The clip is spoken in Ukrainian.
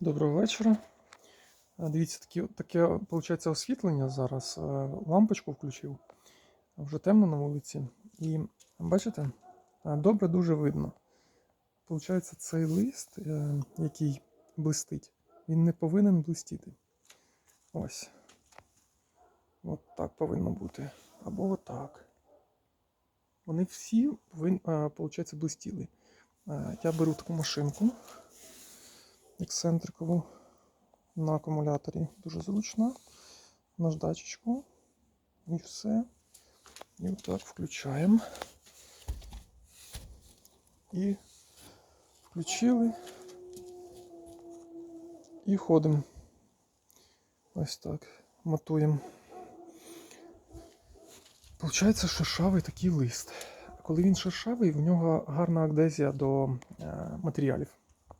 Доброго вечора. Е, Дивіться, такі, таке виходить освітлення зараз. Е, Лампочку включив. Вже темно на вулиці. І бачите, е, добре дуже видно. Получається, цей лист, який блистить, він не повинен блистіти. Ось. От так повинно бути. Або отак. Вони всі повинні, блистіли. Я беру таку машинку ексцентрикову на акумуляторі. Дуже зручно. Наждачечку. І все. І отак включаємо. І включили. І ходимо. Ось так. Матуємо. Получається шершавий такий лист. Коли він шершавий, в нього гарна адезія до е, матеріалів.